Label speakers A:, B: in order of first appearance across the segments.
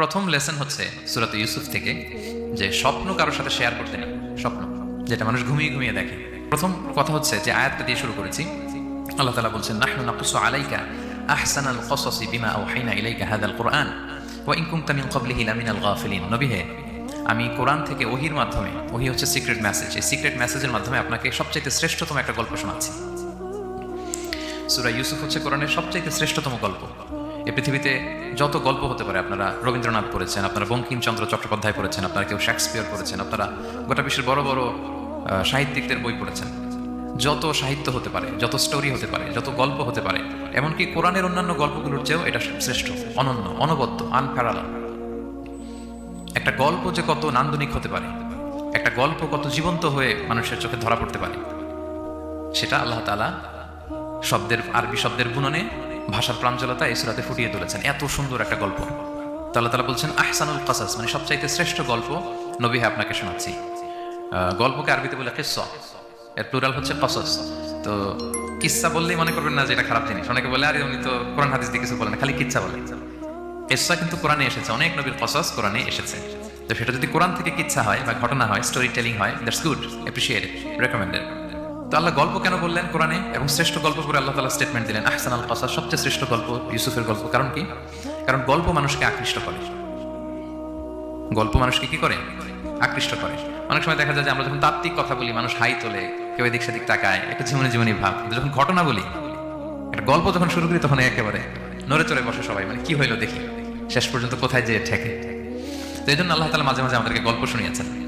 A: প্রথম লেসন হচ্ছে সুরাত ইউসুফ থেকে যে স্বপ্ন কারোর সাথে শেয়ার করতে নেই, স্বপ্ন, যেটা মানুষ ঘুমিয়ে ঘুমিয়ে দেখে। প্রথম কথা হচ্ছে যে আয়াতটা দিয়ে শুরু করেছি, আল্লাহ তালা বলছেন, নাহনু নাকুসু আলাইকা আহসানাল কসসি বিমা আওহাইনা ইলাইকা হাদাল কোরআন, ওয়া ইন কুনতা মিন ক্বাবলিহি লামিনাল গাফিলিন। নবী আমি কোরআন থেকে ওহির মাধ্যমে, ওহি হচ্ছে সিক্রেট মেসেজ এই সিক্রেট মেসেজের মাধ্যমে আপনাকে সবচাইতে শ্রেষ্ঠতম একটা গল্প শোনাচ্ছি। সুরা ইউসুফ হচ্ছে কোরআনের সবচাইতে শ্রেষ্ঠতম গল্প। এই পৃথিবীতে যত গল্প হতে পারে, আপনারা রবীন্দ্রনাথ পড়েছেন, আপনারা বঙ্কিমচন্দ্র চট্টোপাধ্যায় পড়েছেন, আপনারা কেউ শেক্সপিয়ার পড়েছেন, আপনারা গোটা বিশ্বের বড় বড় সাহিত্যিকদের বই পড়েছেন। যত সাহিত্য হতে পারে, যত স্টোরি হতে পারে, যত গল্প হতে পারে, এমনকি কোরআনের অন্যান্য গল্পগুলোর চেয়েও এটা শ্রেষ্ঠ, অনন্য, অনবদ্য আনপ্যারাল একটা গল্প যে কত নান্দনিক হতে পারে, একটা গল্প কত জীবন্ত হয়ে মানুষের চোখে ধরা পড়তে পারে, সেটা আল্লাহ তালা শব্দের আরবি শব্দের বুননে ভাষার প্রাঞ্জলতা এই সুরাতে ফুটিয়ে তুলেছেন। এত সুন্দর একটা গল্প। তাহলে তালা বলছেন, আহসানুল কাসাস মানে সবচাইতে শ্রেষ্ঠ গল্প নবী হ্যাঁ আপনাকে শোনাচ্ছি। গল্পকে আরবিতে বলে কিস্সা। এর প্লুরাল হচ্ছে কসস। তো কিচ্ছা বললেই মনে করবেন না যে এটা খারাপ জিনিস। অনেকে বলে, আরে উনি তো কোরআন হাদিস দিয়ে কিছু বলেন খালি কিচ্ছা বলে। কিচ্ছা কিন্তু কোরআনে এসেছে, অনেক নবীর কসস কোরআনে এসেছে। তো সেটা যদি কোরআন থেকে কিচ্ছা হয় বা ঘটনা হয় স্টোরি টেলিং হয় দ্যাটস গুড অ্যাপ্রিসিয়েটেড রেকমেন্ডেড আল্লাহ গল্প কেন বললেন কোরআনে? এবং শ্রেষ্ঠ গল্প করে আল্লাহ তালা স্টেটমেন্ট দিলেন, আহসান আল কসা সবচেয়ে শ্রেষ্ঠ গল্প ইউসুফের গল্প। কারণ কি? কারণ গল্প মানুষকে আকৃষ্ট করে। গল্প মানুষকে কি করে? আকৃষ্ট করে। অনেক সময় দেখা যায় যে আমরা যখন তাত্ত্বিক কথা বলি, মানুষ হাই তোলে, কেউ এদিক সেদিক তাকায়, একটা জীবনে জীবনী ভাব। কিন্তু যখন ঘটনা বলি, একটা গল্প যখন শুরু করি তখন একেবারে নড়ে চড়ে বসে সবাই মানে কি হইল দেখি, শেষ পর্যন্ত কোথায় যেয়ে ঠেকে। তো এই জন্য আল্লাহ তালা মাঝে মাঝে আমাদেরকে গল্প শুনিয়েছেন।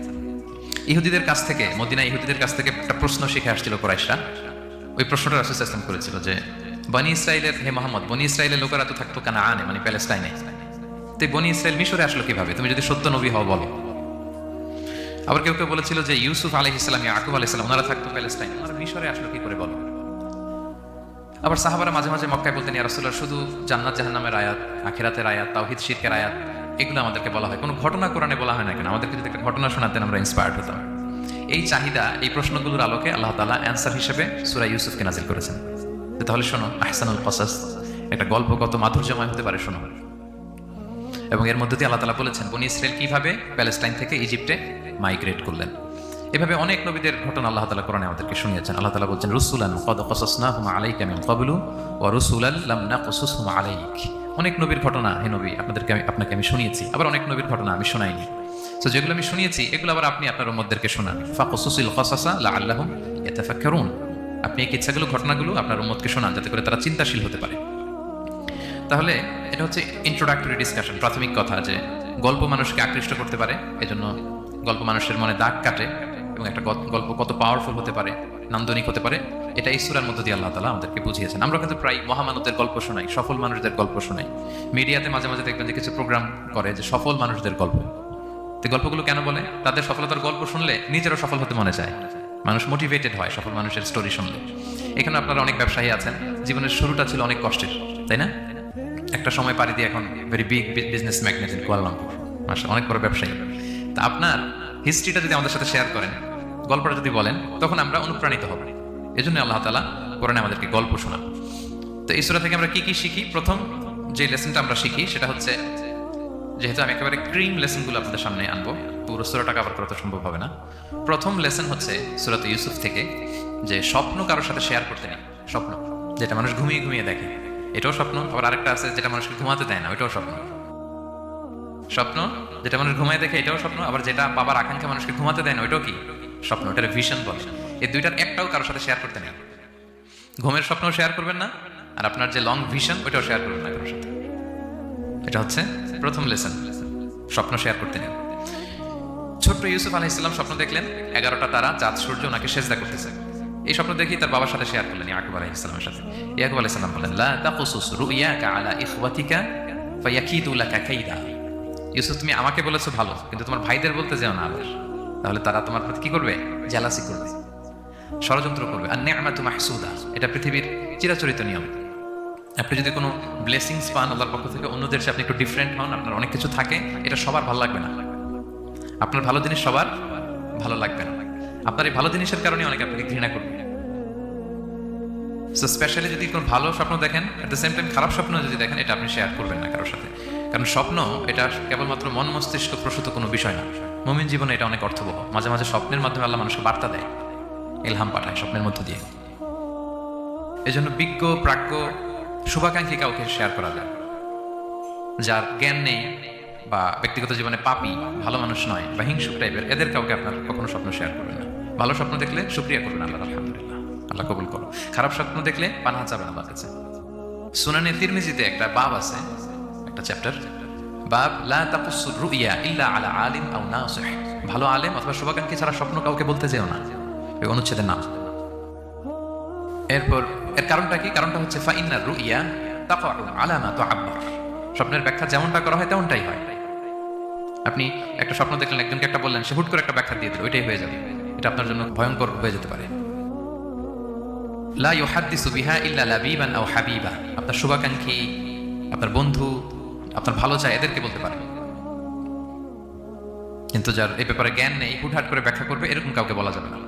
A: ইহুদিদের কাছ থেকে, মদিনা ইহুদিদের কাছ থেকে একটা প্রশ্ন শিখে আসছিল কোরাইশরা। ওই প্রশ্নটা রাসুল ইসলাম করেছিল যে, বনি ইসরায়েলের হে মোহাম্মদ, বনি ইসরায়েলের লোকেরা তো থাকতো কানা আনে মানে প্যালেস্টাইনে। তো বনি ইসরায়েল মিশরে আসলো কীভাবে? তুমি যদি সত্য নবী হও, বলো। আবার কেউ কেউ বলেছিল যে, ইউসুফ আলহ ইসলাম আকুব আলহ ইসলাম ওনারা থাকতো প্যালেস্টাইন। ওনারা মিশরে আসলো কি করে, বলো? আবার সাহাবারা মাঝে মাঝে মক্কায় বলতেন, ইয়া রাসূলুল্লাহ, শুধু জান্নাত জাহান্নামের আয়াত, আখেরাতের আয়াত, তাওহিদ শিরকের আয়াত এগুলো আমাদেরকে বলা হয়। কোনো ঘটনা কোরআনে বলা হয় না কেন? আমাদেরকে যদি একটা ঘটনা শোনাতেন, আমরা ইন্সপায়ার্ড হতাম। এই চাহিদা, এই প্রশ্নগুলোর আলোকে আল্লাহ তাআলা অ্যান্সার হিসেবে সূরা ইউসুফকে নাজিল করেছেন। তাহলে শোনো, আহসানুল কসাস, একটা গল্প কত মাধুর্যময় হতে পারে, শোনো। এবং এর মধ্যে দিয়ে আল্লাহ তালা বলেছেন, বনি ইসরায়েল কীভাবে প্যালেস্টাইন থেকে ইজিপ্টে মাইগ্রেট করলেন? এভাবে অনেক নবীদের ঘটনা আল্লাহ তালা কোরআনে আমাদেরকে শুনিয়েছেন। আল্লাহ তালা বলছেন, রসুলান কদ কসসনা হুমা আলাইকা মিন ও ওয়া রসুলাল না নাকসুস হুমা আলাইক। অনেক নবীর ঘটনা, হে নবী, আপনাদেরকে আমি, আপনাকে আমি শুনিয়েছি। আবার অনেক নবীর ঘটনা আমি শোনাইনি। তো যেগুলো আমি শুনিয়েছি, এগুলো আবার আপনি আপনার উম্মতদেরকে শোনান ফাকসুসিল কসাসা লাআল্লাহুম ইয়াতাফাক্কারুন। আপনি এই কিচ্ছাগুলো, ঘটনাগুলো আপনার উম্মতকে শোনান, যাতে করে তারা চিন্তাশীল হতে পারে। তাহলে এটা হচ্ছে ইন্ট্রোডাক্টরি ডিসকাশন প্রাথমিক কথা যে গল্প মানুষকে আকৃষ্ট করতে পারে, এজন্য গল্প মানুষের মনে দাগ কাটে এবং একটা গল্প কত পাওয়ারফুল হতে পারে। নান্দনিক হতে পারে। এটা এই সুরার মধ্যে দিয়ে আল্লাহ তালা আমাদেরকে বুঝিয়েছেন। আমরা কিন্তু প্রায় মহামানতের গল্প শোনাই, সফল মানুষদের গল্প শোনাই। মিডিয়াতে মাঝে মাঝে দেখবেন যে কিছু প্রোগ্রাম করে যে সফল মানুষদের গল্প। তো গল্পগুলো কেন বলে? তাদের সফলতার গল্প শুনলে নিজেরও সফল হতে মনে চায় মানুষ মোটিভেটেড হয় সফল মানুষের স্টোরি শুনলে। এখানে আপনারা অনেক ব্যবসায়ী আছেন, জীবনের শুরুটা ছিল অনেক কষ্টের, তাই না? একটা সময় পাড়ি দিয়ে এখন very big business magnate in Kuala Lumpur মাসা অনেক বড় ব্যবসায়ী। তা আপনার হিস্ট্রিটা যদি আমাদের সাথে শেয়ার করেন গল্পটা যদি বলেন, তখন আমরা অনুপ্রাণিত হব। এই জন্য আল্লাহ তালা কোরআনে আমাদেরকে গল্প শোনান। তো এই সুরা থেকে আমরা কি কি শিখি? প্রথম যে লেসনটা আমরা শিখি, সেটা হচ্ছে, যেহেতু আমি একেবারে ক্রিম লেসনগুলো আপনাদের সামনে আনব, পুরো সুরাটা কভার করা তো সম্ভব হবে না। প্রথম লেসন হচ্ছে সুরাত ইউসুফ থেকে যে স্বপ্ন কারোর সাথে শেয়ার করতে নেই, স্বপ্ন, যেটা মানুষ ঘুমিয়ে ঘুমিয়ে দেখে। এটাও স্বপ্ন, আবার আরেকটা আছে যেটা মানুষকে ঘুমাতে দেয় না, ওইটাও স্বপ্ন। স্বপ্ন, যেটা মানুষ ঘুমায় দেখে, এটাও স্বপ্ন, আবার যেটা বাবার আকাঙ্ক্ষা মানুষকে ঘুমাতে দেয় না, ওইটাও কি? স্বপ্ন, ওটার ভিশন বলে। এই দুইটার একটাও কারোর সাথে শেয়ার করতে নেই। ঘুমের স্বপ্নও শেয়ার করবেন না, আর আপনার যে লং ভিশন ওইটাও শেয়ার করবেন না কারোর সাথে। এটা হচ্ছে প্রথম লেসন স্বপ্ন শেয়ার করতে নেই। ছোট্ট ইউসুফ আলাহ ইসলাম স্বপ্ন দেখলেন, এগারোটা তারা চাঁদ সূর্য, ওনাকে সেজদা করতেছে। এই স্বপ্ন দেখি তার বাবার সাথে শেয়ার করলেন, ইয়াকুব আলাহ ইসলামের সাথে। ইয়াকুব আলাহ ইসলাম রুইয়াকা আলা ইখওয়াতিকা ফায়াকিদু লাকা ইউসুফ, তুমি আমাকে বলেছ ভালো, কিন্তু তোমার ভাইদের বলতে যেও না আবার। তাহলে তারা তোমার প্রতি কি করবে? জেলাসি করবে। ষড়যন্ত্র করবে। আর নেয়ামাতু মাহসুদা, এটা পৃথিবীর চিরাচরিত নিয়ম। আপনি যদি কোনো ব্লেসিংস পান আল্লাহর পক্ষ থেকে, অন্যদের চেয়ে আপনি একটু ডিফারেন্ট হন, আপনার অনেক কিছু থাকে, এটা সবার ভালো লাগবে না। আপনার ভালো জিনিস সবার ভালো লাগবে না। আপনার এই ভালো জিনিসের কারণে অনেকে আপনাকে ঘৃণা করবে। সো স্পেশালি যদি কোনো ভালো স্বপ্ন দেখেন অ্যাট দ্য সেম টাইম খারাপ স্বপ্ন যদি দেখেন, এটা আপনি শেয়ার করবেন না কারোর সাথে। কারণ স্বপ্ন, এটা কেবলমাত্র মন মস্তিষ্ক প্রসূত কোনো বিষয় না। মমিন জীবনে এটা অনেক অর্থবহ। মাঝে মাঝে স্বপ্নের মাধ্যমে আল্লাহ মানুষকে বার্তা দেয়। এলহাম পাঠায় স্বপ্নের মধ্য দিয়ে। এজন্য বিজ্ঞ, প্রাজ্ঞ, শুভাকাঙ্ক্ষী কাউকে শেয়ার করা যায়। যার জ্ঞান নেই বা ব্যক্তিগত জীবনে পাপি, ভালো মানুষ নয় বা হিংসুক টাইপের এদের কাউকে আপনার কখনো স্বপ্ন শেয়ার করবেন না। ভালো স্বপ্ন দেখলে শুক্রিয়া করবেন আল্লাহ আলহামদুলিল্লাহ। আল্লাহ কবুল করো। খারাপ স্বপ্ন দেখলে পানা যাবেন আল্লাহ কাছে। সুনানে তিরমিজিতে একটা বাব আছে, একটা চ্যাপ্টার বাব, লা তাকুসুর রুইয়া ইল্লা আলা আলিম আও নাসিহ। ভালো আলেম অথবা শুভাকাঙ্ক্ষী ছাড়া স্বপ্ন কাউকে বলতে যেও না। ওই অনুচ্ছেদের নাম। এরপর, এর কারণটা কি? কারণটা হচ্ছে ফাইন্না রুইয়া তাকাউ আলা মা তুআব্বার। স্বপ্নের ব্যাখ্যা যেমনটা করা হয় তেমনটাই হয়। আপনি একটা স্বপ্ন দেখলেন, একজনকে একটা বললেন, সে হুট করে একটা ব্যাখ্যা দিয়ে দিল, ওইটাই হয়ে যাবে। এটা আপনার জন্য ভয়ঙ্কর হয়ে যেতে পারে। লা ইউহাদ্দিসু বিহা ইল্লা লাবিবান আও হাবিবা। আপনার শুভাকাঙ্ক্ষী, আপনার বন্ধু আপনার ভালো চায় এদেরকে বলতে পারে কিন্তু যার এই ব্যাপারে জ্ঞান নেই, হুটহাট করে ব্যাখ্যা করবে, এরকম কাউকে বলা যাবে না।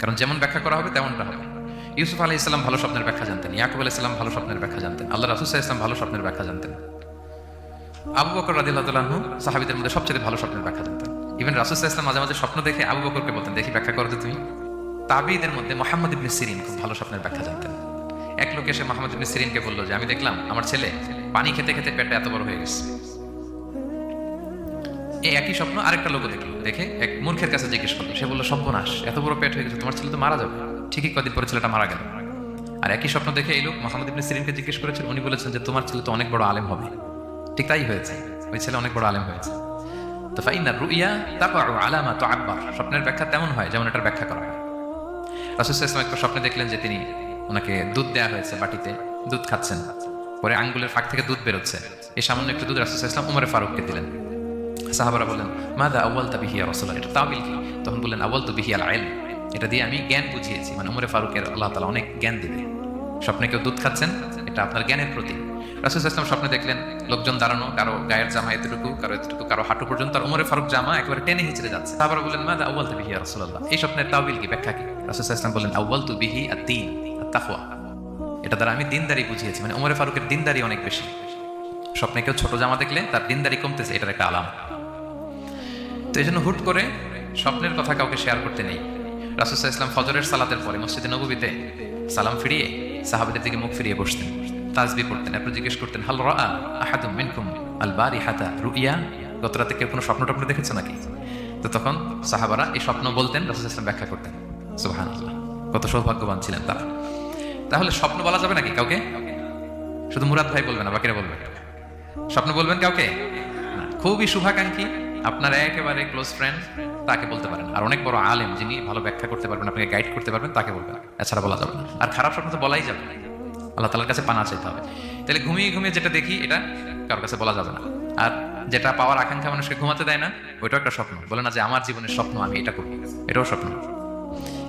A: কারণ যেমন ব্যাখ্যা করা হবে, তেমনটা হবে। ইউসুফ আলাহ ইসলাম ভালো স্বপ্নের ব্যাখ্যা জানতেন, ইয়াকুব আলাহ ইসলাম ভালো স্বপ্নের ব্যাখ্যা জানতেন, আল্লাহ রাসুসাহ ইসলাম ভালো স্বপ্নের ব্যাখ্যা জানতেন। আবু বকর রাদিল্লাহু সাহাবিদের মধ্যে সবচেয়ে ভালো স্বপ্নের ব্যাখ্যা জানতেন। ইভেন রাসুসাহ ইসলাম মাঝে মাঝে স্বপ্ন দেখে আবু বকরকে বলতেন, দেখি ব্যাখ্যা করো তুমি। তাবিদের মধ্যে মোহাম্মদ ইবনে সিরিন খুব ভালো স্বপ্নের ব্যাখ্যা জানতেন। এক লোক এসে মোহাম্মদ ইবনে সিরিনকে বলল যে, আমি দেখলাম আমার ছেলে পানি খেতে খেতে পেটটা এত বড় হয়ে গেছে। এই একই স্বপ্ন আরেকটা লোক দেখল। দেখে এক মূর্খের কাছে জিজ্ঞেস করল, সে বলল সর্বনাশ এত বড় পেট হয়ে গেছে, তোমার ছেলে তো মারা যাবে। ঠিকই কদিন পরে ছেলেটা মারা গেল। আর একই স্বপ্ন দেখে এই লোক মোহাম্মদ ইবনে সিরিনকে জিজ্ঞেস করেছেন, উনি বলেছেন যে, তোমার ছেলে তো অনেক বড় আলেম হবে। ঠিক তাই হয়েছে, ওই ছেলে অনেক বড় আলেম হয়েছে। তো ফাইনা রুইয়া তারপর আলামা তো আকবর স্বপ্নের ব্যাখ্যা তেমন হয় যেমন এটার ব্যাখ্যা করা হয়। রাসুল ইসলাম একটা স্বপ্নে দেখলেন যে তিনি ওনাকে দুধ দেওয়া হয়েছে বাটিতে, দুধ খাচ্ছেন। পরে আঙ্গুলের ফাঁক থেকে দুধ বেরোচ্ছে। এই সামান্য একটু দুধ রাসুল ইসলাম উমরে ফারুককে দিলেন। সাহাবারা বললেন, মাদা আউ্বাল তা বিহিয়া রসুল্লাহ এটা তাবিল কি? তখন বললেন আউ্বাল তো বিহিয়াল আইল। এটা দিয়ে আমি জ্ঞান বুঝিয়েছি মানে উমরে ফারুকের আল্লাহ তালা অনেক জ্ঞান দিবে। স্বপ্নে কেউ দুধ খাচ্ছেন, এটা আপনার জ্ঞানের প্রতি রাসুল ইসলাম স্বপ্নে দেখলেন, লোকজন দাঁড়ানো, কারও গায়ের জামা এতটুকু, কারও এতটুকু, কারও হাঁটু পর্যন্ত, আর উমরে ফারুক জামা একেবারে টেনে হিচড়ে যাচ্ছে। তারপর বললেন, মাদা আউ্বাল তো বিহিয়া রসুল্লাহ এই স্বপ্নের তাবিল কি? ব্যাখ্যা কি? রাসুল ইসলাম বললেন আউ্বাল তু বিহি আর দিন আর তাফওয়া এটা দ্বারা আমি দিনদারি বুঝিয়েছি। মানে উমরে ফারুকের দিনদারি অনেক বেশি। স্বপ্নে কেউ ছোট জামা দেখলে তার দিনদারি কমতেছে, এটার একটা আলাম। তো এই জন্য হুট করে স্বপ্নের কথা কাউকে শেয়ার করতে নেই। রাসুসাহ ইসলাম ফজরের সালাতের পরে মসজিদে নবীতে সালাম ফিরিয়ে সাহাবিদের দিকে মুখ ফিরিয়ে বসতেন তাজবি পড়তেন। এরপর জিজ্ঞেস করতেন, হাল রা আহাদুম মিনকুম আল বারি হাতা রুইয়া? গত রাতে কেউ কোনো স্বপ্ন টপ্ন দেখেছ নাকি? তো তখন সাহাবারা এই স্বপ্ন বলতেন, রাসুল ইসলাম ব্যাখ্যা করতেন। সুবাহান কত সৌভাগ্যবান ছিলেন তারা। তাহলে স্বপ্ন বলা যাবে নাকি কাউকে? শুধু মুরাদ ভাই বলবেন না বাকিরা বলবেন? স্বপ্ন বলবেন কাউকে? খুবই শুভাকাঙ্ক্ষী, আপনার একেবারে ক্লোজ ফ্রেন্ড তাকে বলতে পারেন। আর অনেক বড় আলেম, যিনি ভালো ব্যাখ্যা করতে পারবেন, আপনাকে গাইড করতে পারবেন, তাকে বলবেন। এছাড়া বলা যাবে না। আর খারাপ স্বপ্ন তো বলাই যাবে না। আল্লাহ তালার কাছে পানা চাইতে হবে। তাহলে ঘুমিয়ে ঘুমিয়ে যেটা দেখি, এটা কারোর কাছে বলা যাবে না। আর যেটা পাওয়ার আকাঙ্ক্ষা মানুষকে ঘুমাতে দেয় না, ওইটাও একটা স্বপ্ন। বলে না যে, আমার জীবনের স্বপ্ন, আমি এটা করব এটাও স্বপ্ন।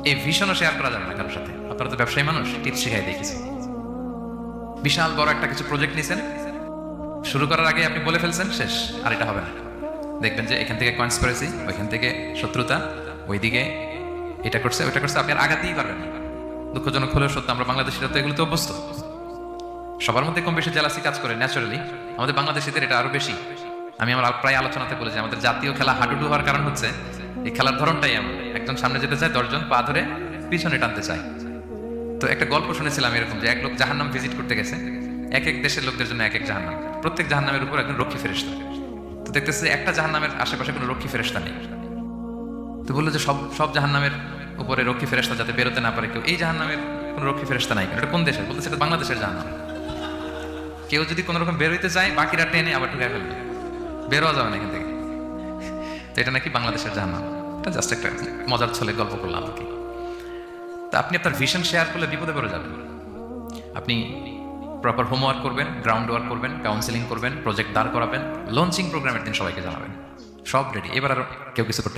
A: এই ভীষণও শেয়ার করা যাবে না কারোর সাথে। আপনারা তো ব্যবসায়ী মানুষ, টিপস শিখাই দেখেছি বিশাল বড় একটা কিছু প্রজেক্ট নিয়েছেন। শুরু করার আগে আপনি বলে ফেলছেন, শেষ, আর এটা হবে না। দেখবেন যে এখান থেকে কনসপারেসি ওইখান থেকে শত্রুতা, ওইদিকে এটা করছে, ওইটা করছে, আপনি আর আগাতেই পারবেন দুঃখজনক হলেও সত্য, আমরা বাংলাদেশিরা তো এগুলো তো অভ্যস্ত। সবার মধ্যে কম বেশি জেলাসি কাজ করে ন্যাচারালি আমাদের বাংলাদেশিদের এটা আরও বেশি। আমি আমার প্রায় আলোচনাতে বলেছি, আমাদের জাতীয় খেলা হাডুডু হওয়ার কারণ হচ্ছে, এই খেলার ধরনটাই এমন। একজন সামনে যেতে চায়, দশজন পা ধরে পিছনে টানতে চায়। তো একটা গল্প শুনেছিলাম এরকম যে এক লোক জাহান্নাম ভিজিট করতে গেছে। এক এক দেশের লোকদের জন্য এক এক জাহান্নাম। প্রত্যেক জাহান্নামের উপর একজন রক্ষী ফেরেস্তা তো দেখতেছে একটা জাহান্নামের আশেপাশে কোনো রক্ষী ফেরেস্তা নেই। তো বলল যে সব সব জাহান্নামের উপরে রক্ষী ফেরেস্তা যাতে বেরোতে না পারে, কেউ এই জাহান্নামের কোনো রক্ষী ফেরেস্তা নাই এটা কোন দেশের? বলতেছে এটা বাংলাদেশের জাহান্নাম। কেউ যদি কোনো রকম বেরোইতে চায় বাকিরা টেনে আবার ঢুকে ফেলবে। বেরোয়া যাবে না এখান থেকে। তো এটা নাকি বাংলাদেশের জাহান্নাম। এটা জাস্ট একটা মজার ছলে গল্প করলাম আর কি। তা আপনি আপনার ভিশন শেয়ার করলে বিপদে পড়ে যাবেন। আপনি প্রপার হোমওয়ার্ক করবেন গ্রাউন্ড ওয়ার্ক করবেন কাউন্সিলিং করবেন প্রজেক্ট দাঁড় করাবেন লঞ্চিং প্রোগ্রামের দিন সবাইকে জানাবেন। সব রেডি এবার আর কেউ কিছু করতে